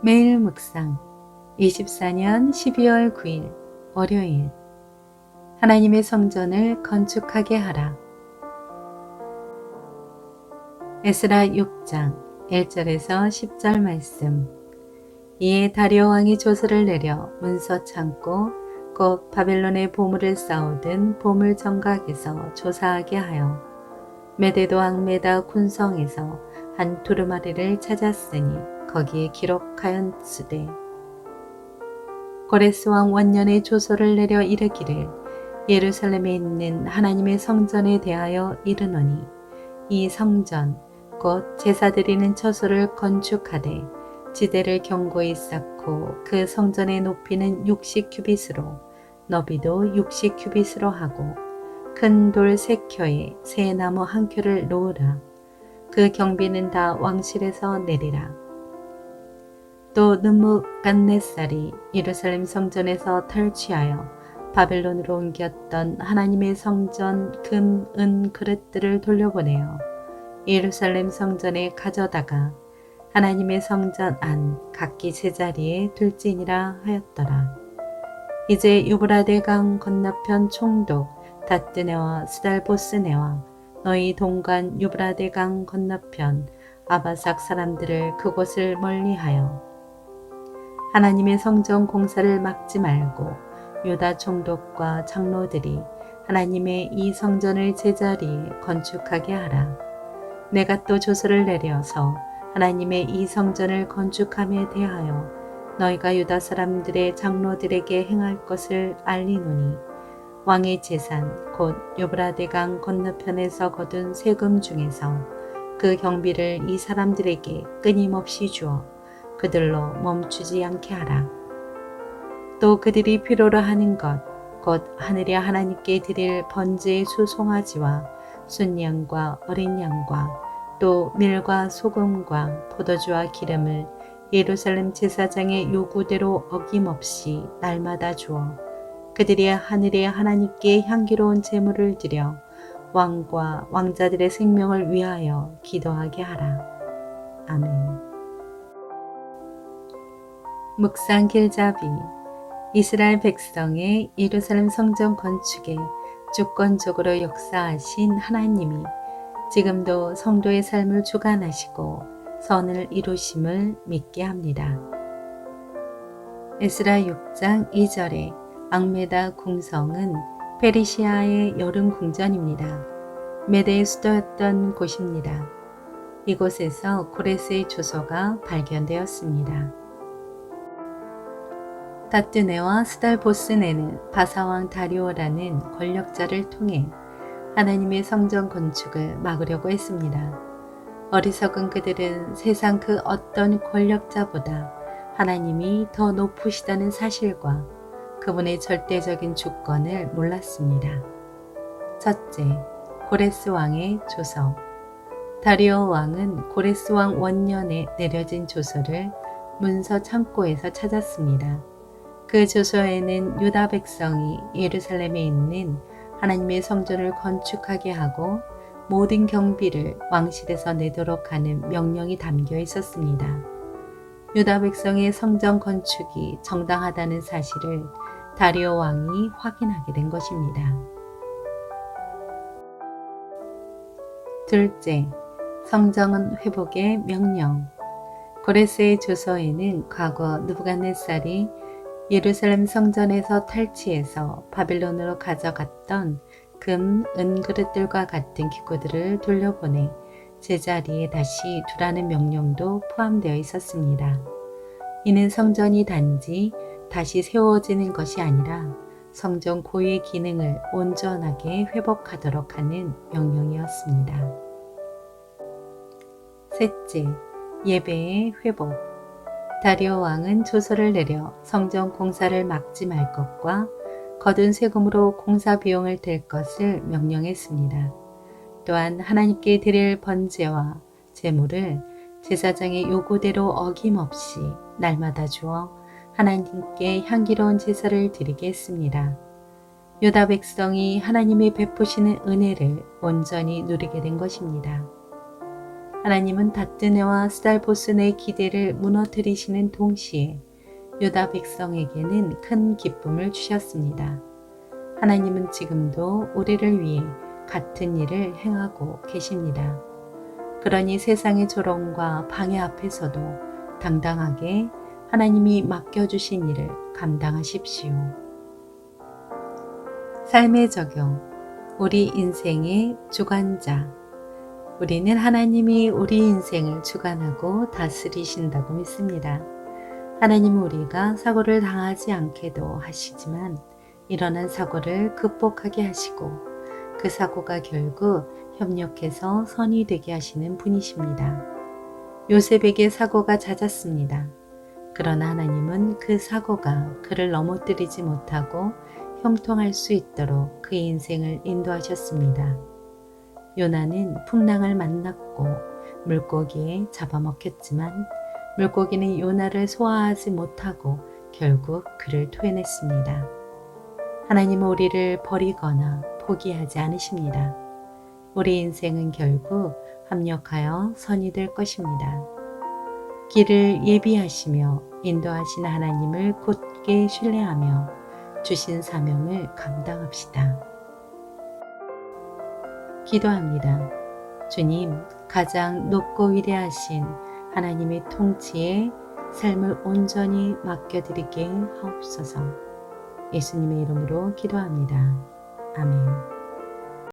매일 묵상 24년 12월 9일 월요일 하나님의 성전을 건축하게 하라. 에스라 6장 1절에서 10절 말씀 이에 다리오 왕이 조서를 내려 문서 창고 곧 바벨론의 보물을 쌓아둔 보물 정각에서 조사하게 하여 메데도 왕메다 군성에서 한 두루마리를 찾았으니 거기에 기록하였으되 고레스 왕 원년의 조서를 내려 이르기를 예루살렘에 있는 하나님의 성전에 대하여 이르노니 이 성전 곧 제사 드리는 처소를 건축하되 지대를 견고히 쌓고 그 성전의 높이는 60규빗으로 너비도 60규빗으로 하고 큰 돌 세 켜에 새 나무 한 켜를 놓으라. 그 경비는 다 왕실에서 내리라 또 느무갓네살이 예루살렘 성전에서 탈취하여 바벨론으로 옮겼던 하나님의 성전 금, 은 그릇들을 돌려보내어 예루살렘 성전에 가져다가 하나님의 성전 안 각기 제자리에 둘지니라 하였더라. 이제 유브라데 강 건너편 총독 다뜨네와 스달보스네와 너희 동관 유브라데 강 건너편 아바삭 사람들을 그곳을 멀리하여 하나님의 성전 공사를 막지 말고 유다 총독과 장로들이 하나님의 이 성전을 제자리에 건축하게 하라. 내가 또 조서를 내려서 하나님의 이 성전을 건축함에 대하여 너희가 유다 사람들의 장로들에게 행할 것을 알리노니 왕의 재산 곧 요브라데강 건너편에서 거둔 세금 중에서 그 경비를 이 사람들에게 끊임없이 주어 그들로 멈추지 않게 하라. 또 그들이 필요로 하는 것, 곧 하늘의 하나님께 드릴 번제의 수송아지와 순양과 어린 양과 또 밀과 소금과 포도주와 기름을 예루살렘 제사장의 요구대로 어김없이 날마다 주어 그들이 하늘의 하나님께 향기로운 제물을 드려 왕과 왕자들의 생명을 위하여 기도하게 하라. 아멘. 묵상 길잡이 이스라엘 백성의 예루살렘 성전 건축에 주권적으로 역사하신 하나님이 지금도 성도의 삶을 주관하시고 선을 이루심을 믿게 합니다. 에스라 6장 2절에 악메다 궁성은 페리시아의 여름 궁전입니다. 메대의 수도였던 곳입니다. 이곳에서 고레스의 주소가 발견되었습니다. 다뜨네와 스달보스네는 바사왕 다리오라는 권력자를 통해 하나님의 성전 건축을 막으려고 했습니다. 어리석은 그들은 세상 그 어떤 권력자보다 하나님이 더 높으시다는 사실과 그분의 절대적인 주권을 몰랐습니다. 첫째, 고레스 왕의 조서. 다리오 왕은 고레스 왕 원년에 내려진 조서를 문서 창고에서 찾았습니다. 그 조서에는 유다 백성이 예루살렘에 있는 하나님의 성전을 건축하게 하고 모든 경비를 왕실에서 내도록 하는 명령이 담겨 있었습니다. 유다 백성의 성전 건축이 정당하다는 사실을 다리오 왕이 확인하게 된 것입니다. 둘째, 성전 회복의 명령. 고레스의 조서에는 과거 느부갓네살이 예루살렘 성전에서 탈취해서 바빌론으로 가져갔던 금, 은 그릇들과 같은 기구들을 돌려보내 제자리에 다시 두라는 명령도 포함되어 있었습니다. 이는 성전이 단지 다시 세워지는 것이 아니라 성전 고유의 기능을 온전하게 회복하도록 하는 명령이었습니다. 셋째, 예배의 회복. 다리오 왕은 조서를 내려 성전 공사를 막지 말 것과 거둔 세금으로 공사 비용을 댈 것을 명령했습니다. 또한 하나님께 드릴 번제와 제물을 제사장의 요구대로 어김없이 날마다 주어 하나님께 향기로운 제사를 드리게 했습니다. 유다 백성이 하나님이 베푸시는 은혜를 온전히 누리게 된 것입니다. 하나님은 다뜨네와 스달보스네의 기대를 무너뜨리시는 동시에 유다 백성에게는 큰 기쁨을 주셨습니다. 하나님은 지금도 우리를 위해 같은 일을 행하고 계십니다. 그러니 세상의 조롱과 방해 앞에서도 당당하게 하나님이 맡겨주신 일을 감당하십시오. 삶의 적용. 우리 인생의 주관자. 우리는 하나님이 우리 인생을 주관하고 다스리신다고 믿습니다. 하나님은 우리가 사고를 당하지 않게도 하시지만 일어난 사고를 극복하게 하시고 그 사고가 결국 협력해서 선이 되게 하시는 분이십니다. 요셉에게 사고가 잦았습니다. 그러나 하나님은 그 사고가 그를 넘어뜨리지 못하고 형통할 수 있도록 그의 인생을 인도하셨습니다. 요나는 풍랑을 만났고 물고기에 잡아먹혔지만 물고기는 요나를 소화하지 못하고 결국 그를 토해냈습니다. 하나님은 우리를 버리거나 포기하지 않으십니다. 우리 인생은 결국 합력하여 선이 될 것입니다. 길을 예비하시며 인도하시는 하나님을 곧게 신뢰하며 주신 사명을 감당합시다. 기도합니다. 주님, 가장 높고 위대하신 하나님의 통치에 삶을 온전히 맡겨드리게 하옵소서. 예수님의 이름으로 기도합니다. 아멘.